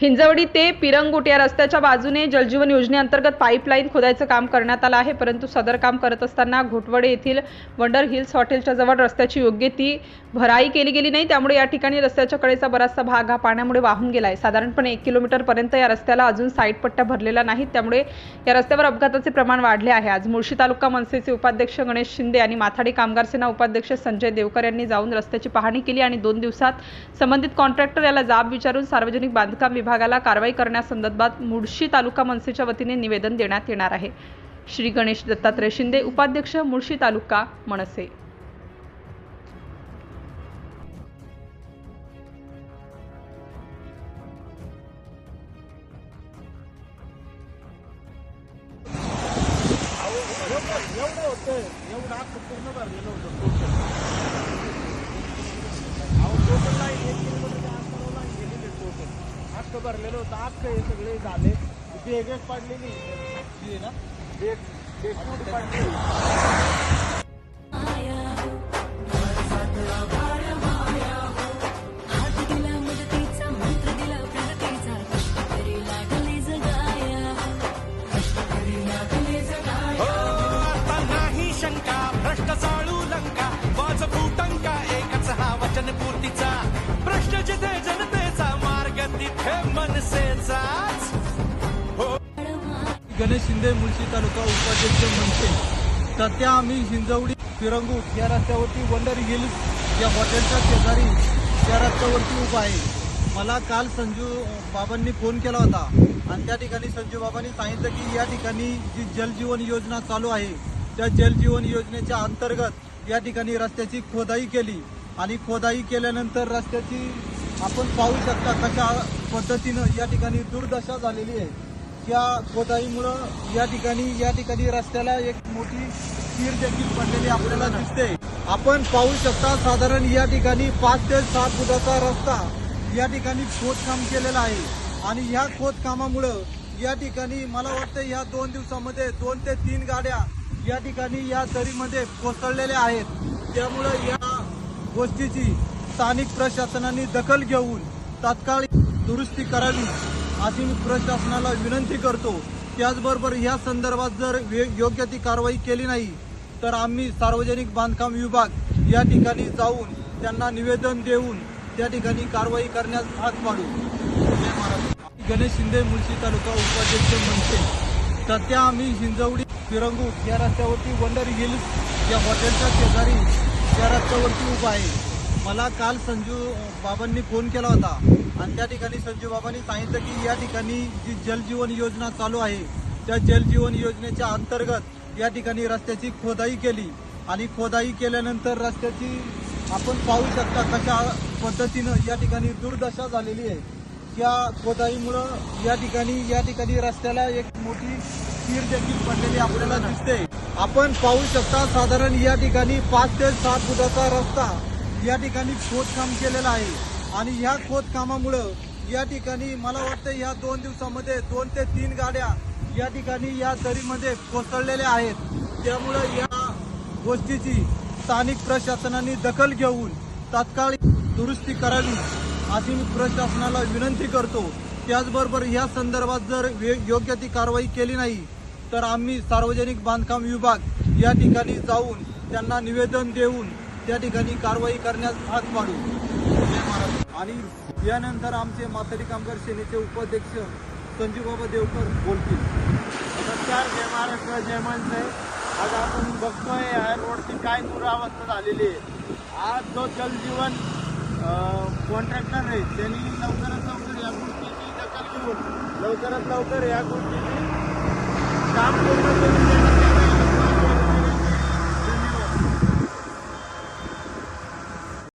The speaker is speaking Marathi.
हिंजवडी ते पिरंगुट या रस्त्याच्या बाजूने जलजीवन योजनेअंतर्गत पाईपलाईन खोदायचं काम करण्यात आलं आहे. परंतु सदर काम करत असताना घोटवडे येथील वंडर हिल्स हॉटेलच्या जवळ रस्त्याची योग्य ती भराई केली गेली नाही. त्यामुळे या ठिकाणी रस्त्याच्या कडेचा बराचसा भाग हा पाण्यामुळे वाहून गेला आहे साधारणपणे एक किलोमीटरपर्यंत या रस्त्याला अजून साईड पट्ट्या भरलेला नाहीत. त्यामुळे या रस्त्यावर अपघाताचे प्रमाण वाढले आहे. आज मुळशी तालुका मनसेचे उपाध्यक्ष गणेश शिंदे आणि माथाडी कामगार सेना उपाध्यक्ष संजय देवकर यांनी जाऊन रस्त्याची पाहणी केली आणि दोन दिवसात संबंधित कॉन्ट्रॅक्टर याला जाब विचारून सार्वजनिक बांधकाम विभागाला कारवाई करण्यासंदर्भात मुळशी तालुका मनसेच्या वतीने निवेदन देण्यात येणार आहे. श्री गणेश दत्तात्रय शिंदे उपाध्यक्ष मुळशी तालुका मनसे. होतं पूर्ण भरलेलं होतं. अख्खं भरलेलं होतं. अख्खं हे सगळे झाले. बेग पडलेली. ही आहे ना? बेग बेग पडलेली. हात गणेश शिंदे मुळशी तालुका उपाध्यक्ष म्हणते. सध्या आम्ही हिंजवडी फिरंगूट या रस्त्यावरती वंडर हिल्स या हॉटेलच्या शेजारी त्या रस्त्यावरती उभा आहे. मला काल संजू बाबांनी फोन केला होता. आणि त्या ठिकाणी संजू बाबांनी सांगितलं की या ठिकाणी जी जलजीवन योजना चालू आहे त्या जलजीवन योजनेच्या अंतर्गत या ठिकाणी रस्त्याची खोदाई केली. आणि खोदाई केल्यानंतर रस्त्याची आपण पाहू शकता कशा पद्धतीनं या ठिकाणी दुर्दशा झालेली आहे. या खोदाईमुळं या ठिकाणी या ठिकाणी रस्त्याला एक मोठी तीर देखील पडलेली आपल्याला दिसते. आपण पाहू शकता साधारण या ठिकाणी पाच ते सात फुटाचा रस्ता या ठिकाणी खोदकाम केलेला आहे. आणि ह्या खोदकामामुळं या ठिकाणी मला वाटतं या दोन दिवसामध्ये दोन ते तीन गाड्या या ठिकाणी या दरीमध्ये कोसळलेल्या आहेत. त्यामुळं या गोष्टीची स्थानिक प्रशासनाने दखल घेऊन तात्काळ दुरुस्ती करावी. अशी मी प्रशासनाला विनंती करतो त्याचबरोबर या संदर्भात जर वे- योग्य ती कारवाई केली नाही तर आम्ही सार्वजनिक बांधकाम विभाग या ठिकाणी जाऊन त्यांना निवेदन देऊन त्या ठिकाणी कारवाई करण्यास भाग पाडू. गणेश शिंदे मुळशी तालुका उपाध्यक्ष म्हणते सध्या आम्ही हिंजवडी फिरंगू या रस्त्यावरती वंडर हिल्स या हॉटेलच्या शेजारी त्या रस्त्यावरती उभा आहे. मला काल संजू बाबांनी फोन केला होता. आणि त्या ठिकाणी संजू बाबांनी सांगितलं की या ठिकाणी जी जलजीवन योजना चालू आहे त्या जलजीवन योजनेच्या अंतर्गत या ठिकाणी रस्त्याची खोदाई केली. आणि खोदाई केल्यानंतर रस्त्याची आपण पाहू शकता कशा पद्धतीनं या ठिकाणी दुर्दशा झालेली आहे. त्या खोदाईमुळं या ठिकाणी या ठिकाणी रस्त्याला एक मोठी तीर देखील पडलेली आपल्याला दिसते. आपण पाहू शकता साधारण या ठिकाणी पाच ते सात फुटाचा रस्ता या ठिकाणी खोदकाम केलेलं आहे. आणि ह्या खोदकामामुळं या ठिकाणी मला वाटतं या दोन दिवसामध्ये दोन ते तीन गाड्या या ठिकाणी या दरीमध्ये कोसळलेल्या आहेत. त्यामुळं या गोष्टीची स्थानिक प्रशासनाने दखल घेऊन तात्काळ दुरुस्ती करावी अशी मी प्रशासनाला विनंती करतो. त्याचबरोबर या संदर्भात जर वे- योग्य ती कारवाई केली नाही तर आम्ही सार्वजनिक बांधकाम विभाग या ठिकाणी जाऊन त्यांना निवेदन देऊन त्या ठिकाणी कारवाई करण्यास भाग पाडू आणि यानंतर आमचे माथाडी कामगार सेनेचे उपाध्यक्ष संजूबाबा देवकर बोलतील. नमस्कार जय महाराष्ट्र जय माणसं आज आपण बघतोय या रोडची काय दुरावस्था झालेली आहे. आज जो जलजीवन कॉन्ट्रॅक्टर आहे त्यांनी लवकरात लवकर या गोष्टीची दखल घेऊन लवकरात लवकर या गोष्टीची काम पूर्ण करून